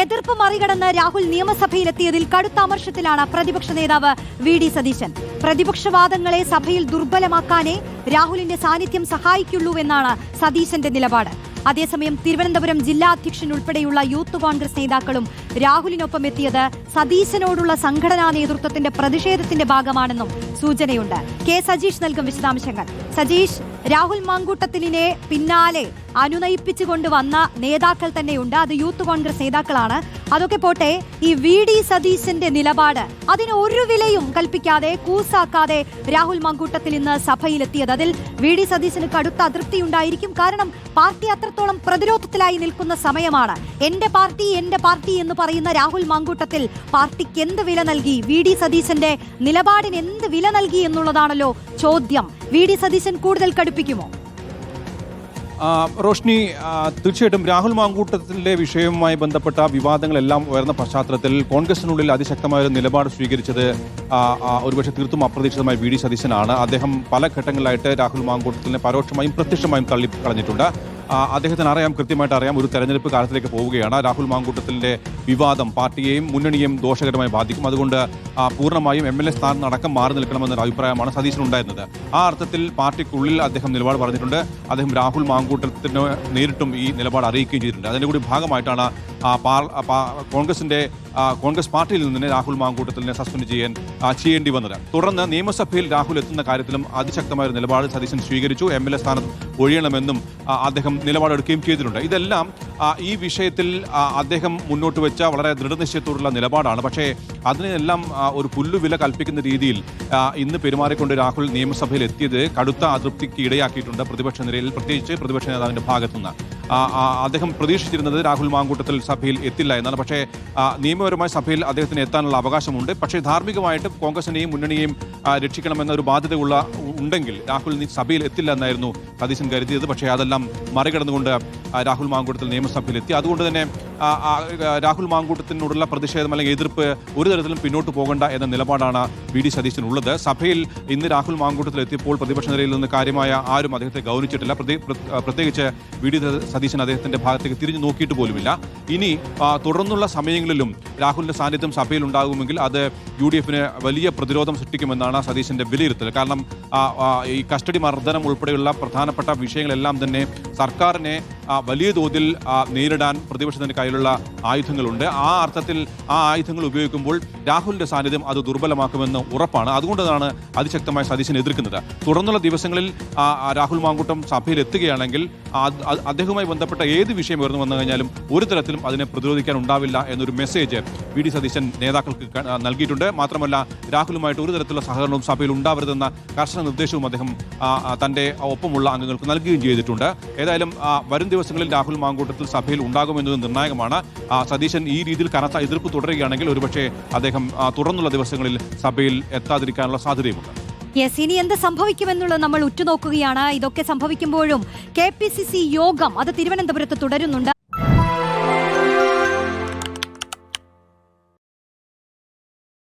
എതിർപ്പ് മറികടന്ന് രാഹുൽ നിയമസഭയിലെത്തിയതിൽ കടുത്ത അമർഷത്തിലാണ് പ്രതിപക്ഷ നേതാവ് വി ഡി സതീശൻ. പ്രതിപക്ഷവാദങ്ങളെ സഭയിൽ ദുർബലമാക്കാനേ രാഹുലിന്റെ സാന്നിധ്യം സഹായിക്കുള്ളൂവെന്നാണ് സതീശന്റെ നിലപാട്. അതേസമയം തിരുവനന്തപുരം ജില്ലാ അധ്യക്ഷൻ ഉൾപ്പെടെയുള്ള യൂത്ത് കോൺഗ്രസ് നേതാക്കളും രാഹുലിനൊപ്പം എത്തിയത് സതീശനോടുള്ള സംഘടനാ നേതൃത്വത്തിന്റെ പ്രതിഷേധത്തിന്റെ ഭാഗമാണെന്നും സൂചനയുണ്ട്. കെ സജീഷ് നൽകും വിശദാംശങ്ങൾ. സജീഷ് രാഹുൽ മാങ്കൂട്ടത്തിലിനെ പിന്നാലെ അനുനയിപ്പിച്ചുകൊണ്ട് വന്ന നേതാക്കൾ തന്നെയുണ്ട്. അത് യൂത്ത് കോൺഗ്രസ് നേതാക്കളാണ്. അതൊക്കെ പോട്ടെ ഈ വി ഡി സതീശന്റെ നിലപാട് അതിന് ഒരു വിലയും കൽപ്പിക്കാതെ കൂസാക്കാതെ രാഹുൽ മങ്കൂട്ടത്തിൽ ഇന്ന് സഭയിലെത്തിയത്. അതിൽ വി ഡി സതീശന് കടുത്ത അതൃപ്തി ഉണ്ടായിരിക്കും. കാരണം പാർട്ടി അത്രത്തോളം പ്രതിരോധത്തിലായി നിൽക്കുന്ന സമയമാണ്. എന്റെ പാർട്ടി എന്റെ പാർട്ടി എന്ന് പറയുന്ന രാഹുൽ മങ്കൂട്ടത്തിൽ പാർട്ടിക്ക് എന്ത് വില നൽകി? വി ഡി സതീശന്റെ നിലപാടിന് എന്ത് വില നൽകി എന്നുള്ളതാണല്ലോ ചോദ്യം. വി ഡി സതീശൻ കൂടുതൽ കടുപ്പിക്കുമോ? റോഷ്നി തീർച്ചയായിട്ടും രാഹുൽ മാങ്കൂട്ടത്തിന്റെ വിഷയവുമായി ബന്ധപ്പെട്ട വിവാദങ്ങളെല്ലാം ഉയർന്ന പശ്ചാത്തലത്തിൽ കോൺഗ്രസിനുള്ളിൽ അതിശക്തമായ ഒരു നിലപാട് സ്വീകരിച്ചത് ഒരുപക്ഷെ തീർത്തും അപ്രതീക്ഷിതമായ വി ഡി സതീശനാണ്. അദ്ദേഹം പല ഘട്ടങ്ങളിലായിട്ട് രാഹുൽ മാങ്കൂട്ടത്തിനെ പരോക്ഷമായും പ്രത്യക്ഷമായും തള്ളി കളഞ്ഞിട്ടുണ്ട് ആ, അദ്ദേഹത്തിന് അറിയാം കൃത്യമായിട്ട് അറിയാം ഒരു തെരഞ്ഞെടുപ്പ് കാലത്തിലേക്ക് പോവുകയാണ്. രാഹുൽ മാങ്കൂട്ടത്തിന്റെ വിവാദം പാർട്ടിയെയും മുന്നണിയെയും ദോഷകരമായി ബാധിക്കും. അതുകൊണ്ട് പൂർണമായും എം എൽ എ സ്ഥാനം അടക്കം മാറി നിൽക്കണമെന്നൊരു അഭിപ്രായമാണ് സതീശനുണ്ടായിരുന്നത്. ആ അർത്ഥത്തിൽ പാർട്ടിക്കുള്ളിൽ അദ്ദേഹം നിലപാട് പറഞ്ഞിട്ടുണ്ട്. അദ്ദേഹം രാഹുൽ മാങ്കൂട്ടത്തിന് നേരിട്ടും ഈ നിലപാട് അറിയിക്കുകയും ചെയ്തിട്ടുണ്ട്. അതിന്റെ കൂടി ഭാഗമായിട്ടാണ് കോൺഗ്രസിന്റെ കോൺഗ്രസ് പാർട്ടിയിൽ നിന്ന് തന്നെ രാഹുൽ മാങ്കൂട്ടത്തിനെ സസ്പെൻഡ് ചെയ്യാൻ ചെയ്യേണ്ടി വന്നത്. തുടർന്ന് നിയമസഭയിൽ രാഹുൽ എത്തുന്ന കാര്യത്തിലും അതിശക്തമായ ഒരു നിലപാട് സതീശൻ സ്വീകരിച്ചു. എം എൽ എ സ്ഥാനം ഒഴിയണമെന്നും അദ്ദേഹം നിലപാടെടുക്കുകയും ചെയ്തിട്ടുണ്ട്. ഇതെല്ലാം ഈ വിഷയത്തിൽ അദ്ദേഹം മുന്നോട്ട് വെച്ച വളരെ ദൃഢനിശ്ചയത്തോടുള്ള നിലപാടാണ്. പക്ഷേ അതിനെല്ലാം ഒരു പുല്ലുവില കൽപ്പിക്കുന്ന രീതിയിൽ ഇന്ന് പെരുമാറിക്കൊണ്ട് രാഹുൽ നിയമസഭയിൽ എത്തിയത് കടുത്ത അതൃപ്തിക്ക് ഇടയാക്കിയിട്ടുണ്ട്. പ്രതിപക്ഷ നിരയിൽ പ്രത്യേകിച്ച് പ്രതിപക്ഷ നേതാവിന്റെ ഭാഗത്തുനിന്ന്. അദ്ദേഹം പ്രതീക്ഷിച്ചിരുന്നത് രാഹുൽ മാങ്കൂട്ടത്തിൽ സഭയിൽ എത്തില്ല എന്നാണ്. പക്ഷേ നിയമപരമായി സഭയിൽ അദ്ദേഹത്തിന് എത്താനുള്ള അവകാശമുണ്ട്. പക്ഷേ ധാർമ്മികമായിട്ട് കോൺഗ്രസിനെയും മുന്നണിയെയും രക്ഷിക്കണമെന്ന ഒരു ബാധ്യത ഉള്ള ഉണ്ടെങ്കിൽ രാഹുൽ സഭയിൽ എത്തില്ല എന്നായിരുന്നു സതീശൻ കരുതിയത്. പക്ഷേ അതെല്ലാം മറികടന്നുകൊണ്ട് രാഹുൽ മാങ്കൂട്ടത്തിൽ നിയമസഭയിൽ എത്തി. അതുകൊണ്ട് തന്നെ രാഹുൽ മാങ്കൂട്ടത്തിനോടുള്ള പ്രതിഷേധം അല്ലെങ്കിൽ എതിർപ്പ് ഒരു തരത്തിലും പിന്നോട്ട് പോകണ്ട എന്ന നിലപാടാണ് വി. ഡി. സതീശനുള്ളത് സഭയിൽ ഇന്ന് രാഹുൽ മാങ്കൂട്ടത്തിൽ എത്തിയപ്പോൾ പ്രതിപക്ഷ നിരയിൽ നിന്ന് കാര്യമായ ആരും അദ്ദേഹത്തെ ഗൗനിച്ചിട്ടില്ല. പ്രതി- പ്ര- പ്രത്യേകിച്ച് വി. ഡി. അദ്ദേഹത്തിന്റെ ഭാഗത്തേക്ക് തിരിഞ്ഞു നോക്കിയിട്ട് പോലുമില്ല. ഇനി തുടർന്നുള്ള സമയങ്ങളിലും രാഹുലിന്റെ സാന്നിധ്യം സഭയിൽ ഉണ്ടാകുമെങ്കിൽ അത് യു ഡി എഫിന് വലിയ പ്രതിരോധം സൃഷ്ടിക്കുമെന്നാണ് സതീശന്റെ വിലയിരുത്തൽ. കാരണം ഈ കസ്റ്റഡി മർദ്ദനം ഉൾപ്പെടെയുള്ള പ്രധാനപ്പെട്ട വിഷയങ്ങളെല്ലാം തന്നെ സർക്കാരിനെ വലിയ തോതിൽ നേരിടാൻ പ്രതിപക്ഷത്തിന്റെ കയ്യിലുള്ള ആയുധങ്ങളുണ്ട്. ആ അർത്ഥത്തിൽ ആ ആയുധങ്ങൾ ഉപയോഗിക്കുമ്പോൾ രാഹുലിന്റെ സാന്നിധ്യം അത് ദുർബലമാക്കുമെന്ന് ഉറപ്പാണ്. അതുകൊണ്ടാണ് അതിശക്തമായ സതീശനെ എതിർക്കുന്നത്. തുടർന്നുള്ള ദിവസങ്ങളിൽ രാഹുൽ മാങ്കൂട്ടം സഭയിൽ എത്തുകയാണെങ്കിൽ അദ്ദേഹവുമായി ബന്ധപ്പെട്ട ഏത് വിഷയം ഉയർന്നു വന്നു കഴിഞ്ഞാലും ഒരു തരത്തിലും അതിനെ പ്രതിരോധിക്കാൻ ഉണ്ടാവില്ല എന്നൊരു മെസ്സേജ് വി. ഡി. സതീശൻ നേതാക്കൾക്ക് നൽകിയിട്ടുണ്ട്. മാത്രമല്ല രാഹുലുമായിട്ട് ഒരു തരത്തിലുള്ള സഹകരണവും സഭയിൽ ഉണ്ടാവരുതെന്ന കർശന നിർദ്ദേശവും അദ്ദേഹം തന്റെ ഒപ്പമുള്ള അംഗങ്ങൾക്ക് നൽകുകയും ചെയ്തിട്ടുണ്ട്. ഏതായാലും വരും ദിവസങ്ങളിൽ രാഹുൽ മാങ്കൂട്ടത്തിൽ സഭയിൽ ഉണ്ടാകുമെന്നത് നിർണായകമാണ്. സതീശൻ ഈ രീതിയിൽ കനത്ത എതിർപ്പ് തുടരുകയാണെങ്കിൽ ഒരുപക്ഷെ അദ്ദേഹം തുടർന്നുള്ള ദിവസങ്ങളിൽ സഭയിൽ എത്താതിരിക്കാനുള്ള സാധ്യതയുമുണ്ട്. യെസ് ഇനി എന്ത് സംഭവിക്കുമെന്നുള്ളത് നമ്മൾ ഉറ്റുനോക്കുകയാണ്. ഇതൊക്കെ സംഭവിക്കുമ്പോഴും കെ പി സി സി യോഗം അത് തിരുവനന്തപുരത്ത് തുടരുന്നുണ്ട്.